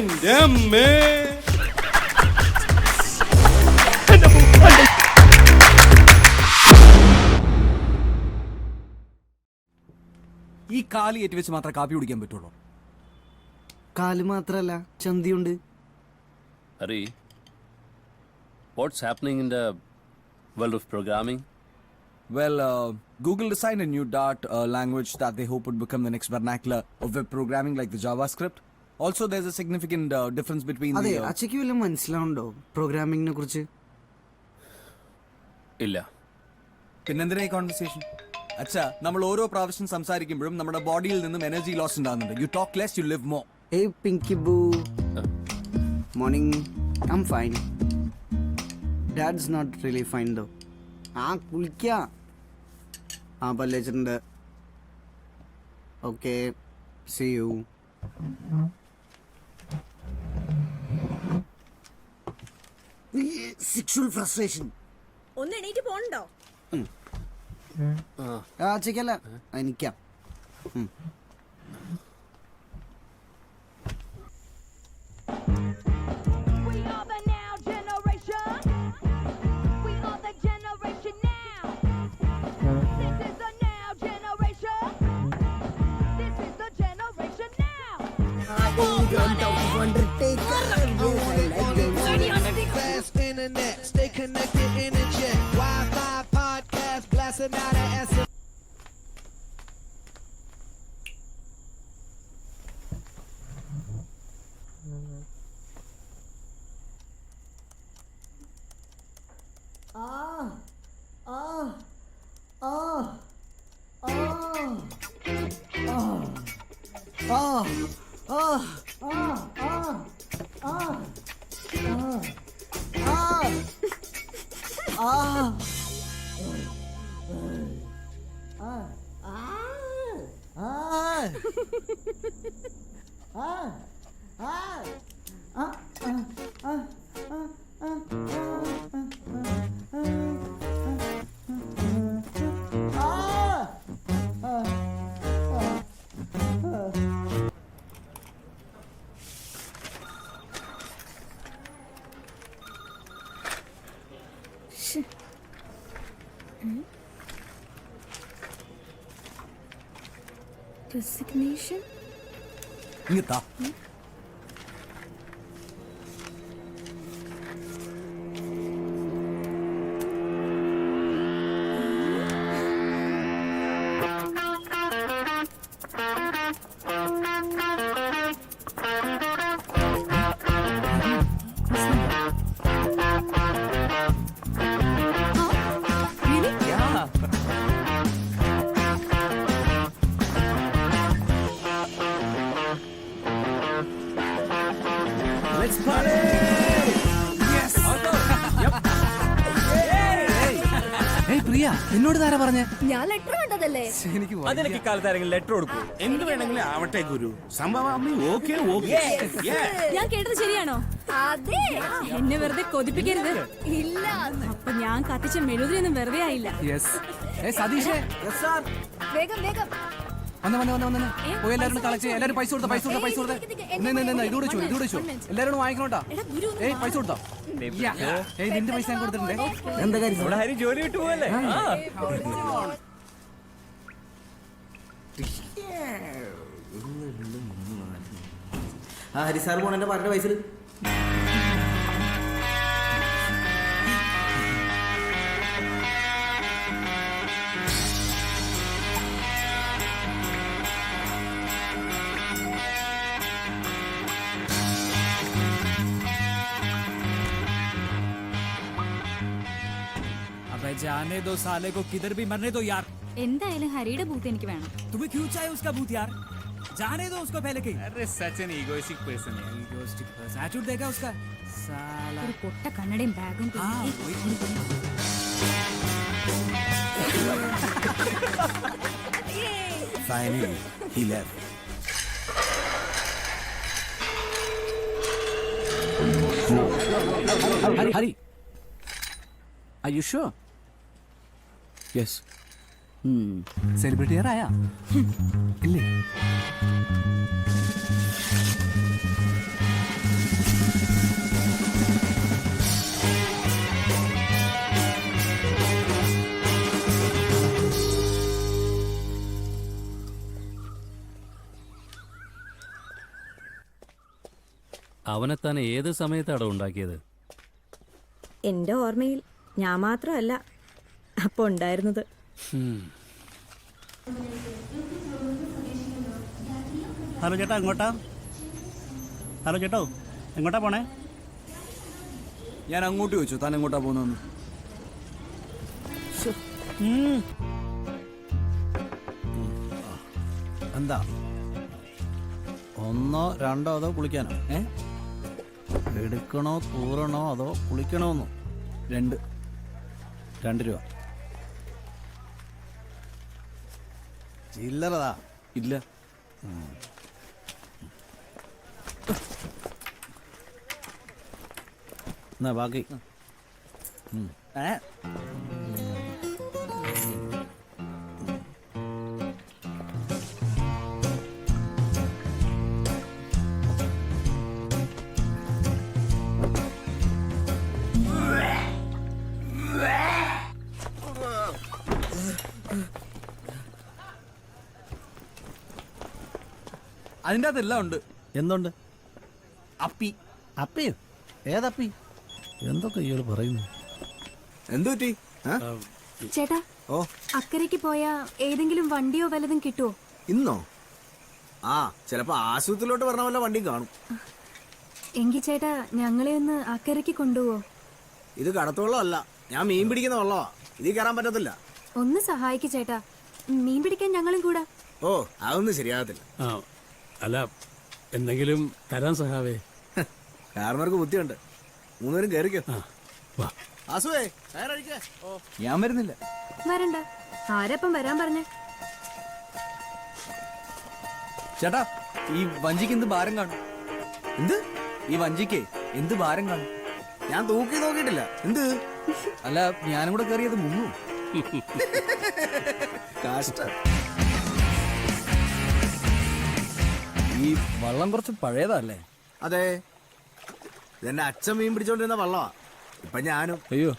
എന്റെ അമ്മേ ഈ കാലി ഏറ്റ് വെച്ച് മാത്രമേ കാപ്പി കുടിക്കാൻ പറ്റുള്ളൂ കാൽ മാത്രല്ല ചന്തിയുണ്ട് Hari, what's happening in the world of programming? Well, uh, Google designed a new Dart uh, language that they hope would become the next vernacular of web programming like the JavaScript. Also, there's a significant uh, difference between അതെ the. വല്ല അച്ഛക്ക് വല്ലതും മനസ്സിലാവുണ്ടോ പ്രോഗ്രാമിങ്ങിനെ കുറിച്ച്? ഇല്ല. പിന്നെന്തിനാ ഈ conversation അച്ഛാ നമ്മൾ ഓരോ പ്രാവശ്യം സംസാരിക്കുമ്പോഴും നമ്മുടെ ബോഡിയിൽ നിന്നും എനർജി ലോസ് ഉണ്ടാകുന്നുണ്ട്. You talk less you live more hey Pinky boo morning I'm fine dad's not really fine though ആ കുളിക്ക. ആ പല്ലേച്ചിട്ടുണ്ട് okay see you sexual frustration ഒന്ന് എണീറ്റ് പോണ്ടോ ആ അച്ഛക്കല്ല എനിക്കാം. We Resignation? Yata. പ്രിയ എന്നോട് താര പറഞ്ഞേ? ഞാൻ ലെറ്റർ കണ്ടതല്ലേ? എനിക്ക് അതിനൊക്കെ കാലത്ത് ആരെങ്കിലും ലെറ്റർ കൊടുക്കൂ. എന്ത് വേണമെങ്കിലും ആവട്ടെ ഗുരു. സംഭവം ഓക്കെ ഓക്കെ ഞാൻ കേട്ടത് ശരിയാണോ? അതെ. എന്നെ വെറുതെ കൊതിപ്പിക്കരുത്. ഇല്ല. അപ്പൊ ഞാൻ കത്തിച്ച മെഴുതിരിയൊന്നും വെറുതെ ആയില്ല. യെസ് ഏ സതീഷേ. വേഗം വേഗം. വന്ന് വന്ന് വന്ന് വന്ന്. പോയി എല്ലാവരും കളക്ട് ചെയ്യാം എല്ലാവരും പൈസ കൊടുത്ത പൈസ കൊടുത്ത പൈസ കൊടുത്ത. ഇതൂടെ ചോ ഇതൂടെ ചോ എല്ലാവരും വാങ്ങിക്കണോട്ടാ? എടാ, ഗുരു ഒന്ന് ഏയ് പൈസ കൊടുത്തോ? ഏയ് നിന്റെ പൈസ ഞാൻ കൊടുത്തിട്ടുണ്ടേ എന്താ കാര്യം? ഹരി ജോലി വിട്ടു പോലെ ആ. ഹരി സാർ പോണെന്റെ പറഞ്ഞ പൈസ जाने दो साले को किधर भी मरने दो यार എന്തായാലും ഹരിയുടെ ബൂത്ത് എനിക്ക് വേണം तुम्हें क्यों चाहिए उसका भूत यार जाने दो उसको पहले कहीं अरे सच एन इगोइस्टिक पर्सन है Egoistic person. Attitude देखा उसका साला ഒരു പൊട്ട കണ്ണടയും ബാഗും ആ, പിന്നെ- പോയി. Finally, he left. Hari Hari Are you sure? yes celebrity ആയ ഇല്ലേ? അവനെ തന്നെ ഏത് സമയത്താടോ ഉണ്ടാക്കിയത്? എന്റെ ഓർമ്മയിൽ ഞാൻ മാത്രമല്ല അപ്പൊ ഉണ്ടായിരുന്നത്. ഹലോ ചേട്ടാ എങ്ങോട്ടാ? ഹലോ ചേട്ടോ എങ്ങോട്ടാ പോണേ? ഞാൻ അങ്ങോട്ട് ചോദിച്ചു താൻ എങ്ങോട്ടാ പോകുന്നു എന്താ? ഒന്നോ രണ്ടോ അതോ കുളിക്കാനോ? ഏ? എടുക്കണോ കൂറണോ അതോ കുളിക്കണോന്നോ? രണ്ട്. രണ്ട് രൂപ. ചില്ലറതാ. ഇല്ല. എന്നാ ബാക്കി. ഏ? അതിന്റെ അകത്തെല്ലാം ഉണ്ട്. എന്തുണ്ട്? അപ്പി. അപ്പിയോ ഏതപ്പി എന്തൊക്കെ ഇയാൾ പറയുന്നു? എന്തു പറ്റി? ആ? ചേട്ടാ ഓ. അക്കരയ്ക്ക് പോയാ ഏതെങ്കിലും വണ്ടിയോ വല്ലതും കിട്ടുവോ? ഇന്നോ? ആ ചിലപ്പോ ആശുപത്രിയിലോട്ട് പറഞ്ഞ വല്ല വണ്ടിയും കാണും. എങ്കി ചേട്ടാ ഞങ്ങളെ ഒന്ന് അക്കരയ്ക്ക് കൊണ്ടുപോവോ? ഇത് കടത്തുവെള്ളം അല്ല ഞാൻ മീൻ പിടിക്കുന്ന വെള്ളമാ ഇതിൽ കയറാൻ പറ്റത്തില്ല. ഒന്ന് സഹായിക്ക് ചേട്ടാ. മീൻ പിടിക്കാൻ ഞങ്ങളും കൂടാ. ഓ അതൊന്നും ശരിയാകത്തില്ല. അല്ല എന്തെങ്കിലും തരാൻ സഹാവേ. കാരണവർക്ക് ബുദ്ധിയുണ്ട്. മൂന്നുപേരും കയറിക്കോ. വാ. ആസുവേ ഓ. ഞാൻ വരുന്നില്ല. വരണ്ട. ആരപ്പം വരാൻ പറഞ്ഞേ? ചേട്ടാ ഈ വഞ്ചിക്ക് എന്ത് ഭാരം കാണും? എന്ത്? ഈ വഞ്ചിക്ക് എന്ത് ഭാരം കാണും? ഞാൻ തൂക്കി നോക്കിയിട്ടില്ല. എന്ത്? അല്ല ഞാനും കൂടെ കയറിയത് മുങ്ങും. കാഷ്ട. ഈ വള്ളം കുറച്ച് പഴയതല്ലേ? അതെ. എന്റെ അച്ഛൻ മീൻ പിടിച്ചോണ്ടിരുന്ന വള്ളമാ. ഇപ്പൊ ഞാനും. അയ്യോ.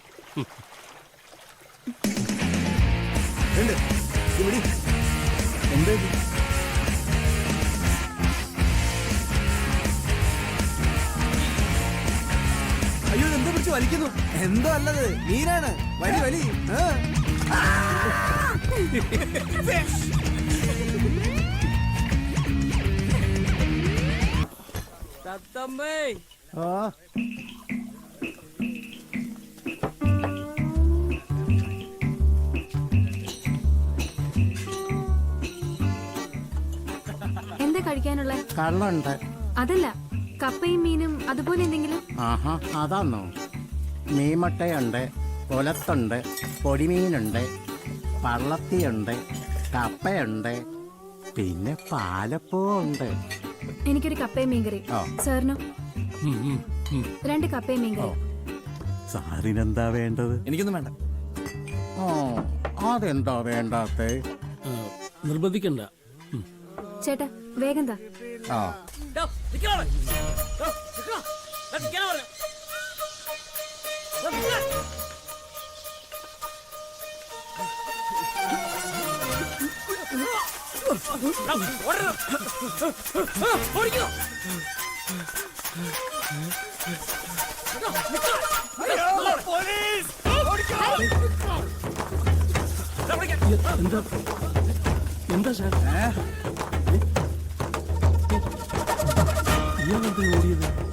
എന്ത് ഇത്? അയ്യോ എന്താ പിടിച്ച് വലിക്കുന്നു? എന്തോ അല്ലത്. മീനാണ്. വലി വലി. ആ. എന്താ കഴിക്കാനുള്ള? കള്ളുണ്ട്. അതല്ല കപ്പയും മീനും അതുപോലെ എന്തെങ്കിലും? ആഹാ അതാന്നോ. മീമട്ടയുണ്ട് കൊലത്തുണ്ട് പൊടിമീനുണ്ട് പള്ളത്തിയുണ്ട് കപ്പയുണ്ട് പിന്നെ പാലപ്പൂ ഉണ്ട് എനിക്കൊരു കപ്പയും മീൻകറി. സാറിനോ? രണ്ട് കപ്പയും മീൻകറി. സാറിനെന്താ വേണ്ടത്? എനിക്കൊന്നും വേണ്ട. അതെന്താ വേണ്ടാത്ത? നിർബന്ധിക്കണ്ട. ചേട്ടാ വേഗം താ. ആ എന്താ സാർ ഇയാളെന്താ ഓടിയത്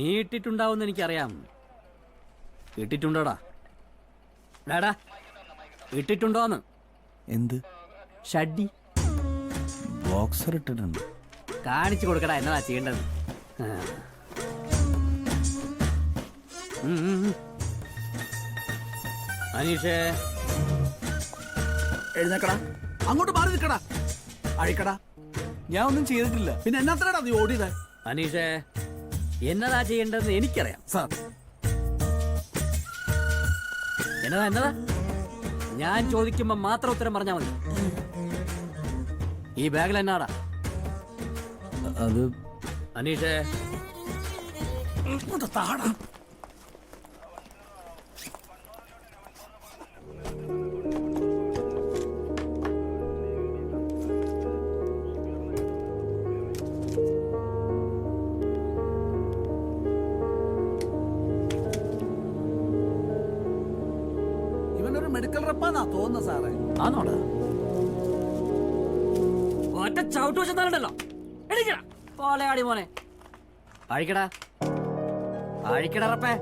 നീ ഇട്ടിട്ടുണ്ടാവുമെന്ന് എനിക്കറിയാം ഇട്ടിട്ടുണ്ടോടാ ഡാടാ ഇട്ടിട്ടുണ്ടോന്ന്? എന്ത്? ഷഡ്ഡി. ബോക്സർ ഇട്ടിട്ടുണ്ട്. കാണിച്ചു കൊടുക്കടാ എന്നതാ ചെയ്യേണ്ടത്? അനീഷേ. എഴുന്നേക്കടാ. അങ്ങോട്ട് മാറി നിൽക്കടാ. അഴിക്കടാ. ഞാൻ ഒന്നും ചെയ്തിട്ടില്ല. പിന്നെ എന്നാത്തടാ നീ ഓടിയത്? അനീഷേ. എന്നതാ ചെയ്യേണ്ടതെന്ന് എനിക്കറിയാം സാർ. എന്നതാ എന്നതാ? ഞാൻ ചോദിക്കുമ്പോ മാത്രം ഉത്തരം പറഞ്ഞാൽ മതി. ഈ ബാഗിൽ എന്നാടാ? അത് അനീഷേ. താടാ? മെഡിക്കൽ റെപ്പാന്നാ സാറേ. ആന്നോടാ. ഒറ്റ ചവിട്ട് വശം എണീക്കടാ. പോലെയാടി മോനെ. അഴിക്കടാ. അഴിക്കടാ റപ്പേ.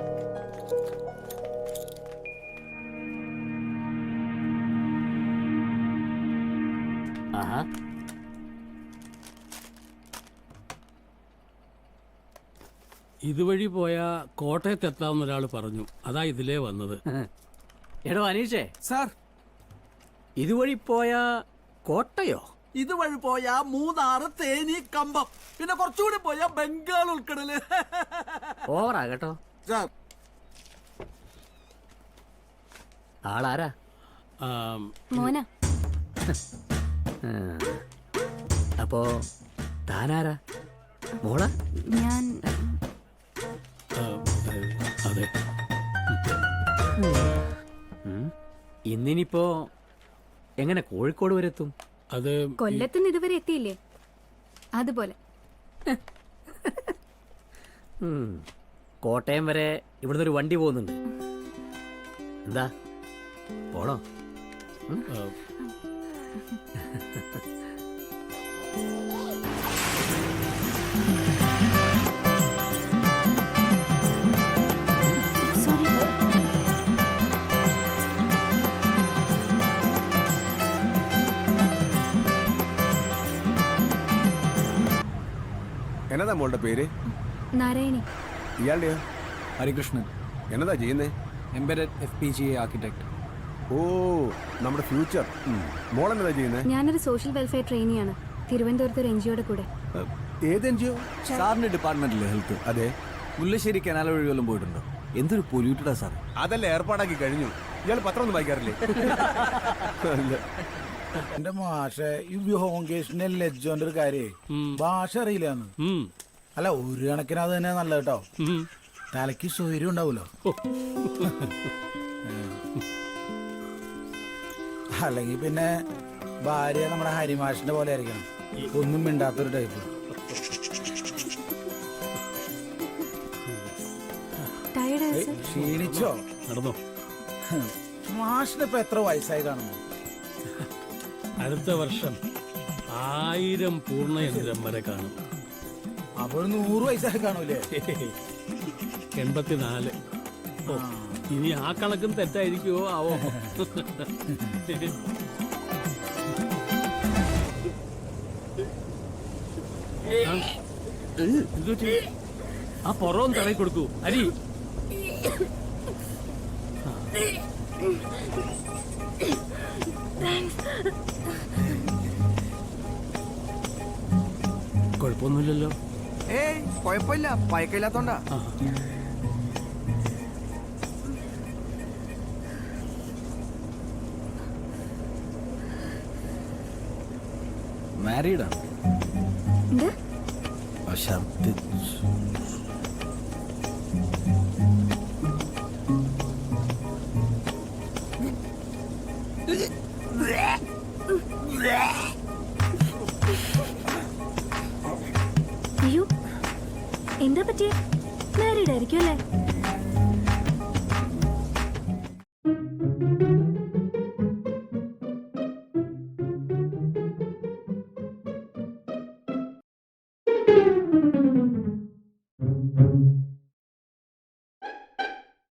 ആഹാ. ഇതുവഴി പോയ കോട്ടയത്ത് എത്താമെന്ന് ഒരാൾ പറഞ്ഞു. അതാ ഇതിലേ വന്നത്. എടോ അനീഷേ. സാർ. ഇതുവഴി പോയാ കോട്ടയോ? ഇതുവഴി പോയാ മൂന്നാറ് തേനി കമ്പം. പിന്നെ കുറച്ചുകൂടി പോയാ ബംഗാൾ ഉൾക്കടൽ. ഓവറാ കേട്ടോ സാർ. ആളാരാ? ആം, മോന. ആ. അപ്പോ താനാരാ? മോള? ഞാൻ ആ, അതെ. ഇന്നിനിപ്പോ എങ്ങനെ കോഴിക്കോട് വരെ എത്തും അത് കൊല്ലത്തിന് ഇതുവരെ എത്തിയില്ലേ? അതുപോലെ. ഉം. കോട്ടയം വരെ ഇവിടുന്ന് ഒരു വണ്ടി പോകുന്നുണ്ട്. എന്താ? പോണോ? ആ, എന്നതാ മോളുടെ പേര്? നാരായണി. ഇയാളുടെയോ? ഹരികൃഷ്ണൻ. എന്നതാ ചെയ്യുന്നേ? Embedded F P G architect ഓ നമ്മുടെ ഫ്യൂച്ചർ. മോൾ എന്നതാ ചെയ്യുന്നേ? ഞാനൊരു സോഷ്യൽ വെൽഫെയർ ട്രെയിനിയാണ്. തിരുവനന്തപുരത്ത് ഒരു എൻ ജിഒയുടെ കൂടെ. ഏത് എൻ ജി ഒ സാറിന്റെ ഡിപ്പാർട്ട്മെന്റിലെ ഹെൽത്ത്. അതെ. മുല്ലശ്ശേരി കനാൽ വഴി വല്ലതും പോയിട്ടുണ്ടോ? എന്തൊരു പൊല്യൂട്ടഡാ സാർ അതല്ല ഏർപ്പാടാക്കി കഴിഞ്ഞു. ഇയാൾ പത്രം ഒന്നും വായിക്കാറില്ലേ. എന്റെ മാഷെ ഈ ഹോങ്കേഷിന്റെ ലജ്ജോന്റെ ഒരു കാര്യേ. ഭാഷ അറിയില്ലാന്ന്. അല്ല ഒരു കണക്കിന് അത് തന്നെ നല്ല കേട്ടോ. തലയ്ക്ക് സ്വൈര്യം ഉണ്ടാവൂലോ? അല്ലെങ്കിൽ പിന്നെ ഭാര്യ നമ്മുടെ ഹരിമാഷിന്റെ പോലെ ആയിരിക്കണം. ഒന്നും മിണ്ടാത്തൊരു ടൈപ്പ് ക്ഷീണിച്ചോ? നടന്നോ? മാഷിന് ഇപ്പൊ എത്ര വയസ്സായി കാണുന്നു? അടുത്ത വർഷം ആയിരം പൂർണയന്ത്രം വരെ കാണും. അപ്പോൾ നൂറ് വയസ്സായി കാണൂലേ? എൺപത്തിനാല്. ഓ ഇനി ആ കണക്കും തെറ്റായിരിക്കുമോ ആവോ? ആ, പുറവും തടയി കൊടുക്കൂ. അരി. കുഴപ്പമൊന്നുമില്ലല്ലോ. ഏയ് കുഴപ്പമില്ല. പയക്കില്ലാത്തോണ്ടാ മാരീഡാണ് ഛർദിച്ചു Yeah. അയ്യോ എന്താ പറ്റിയ? മാരീഡ് അല്ലേ?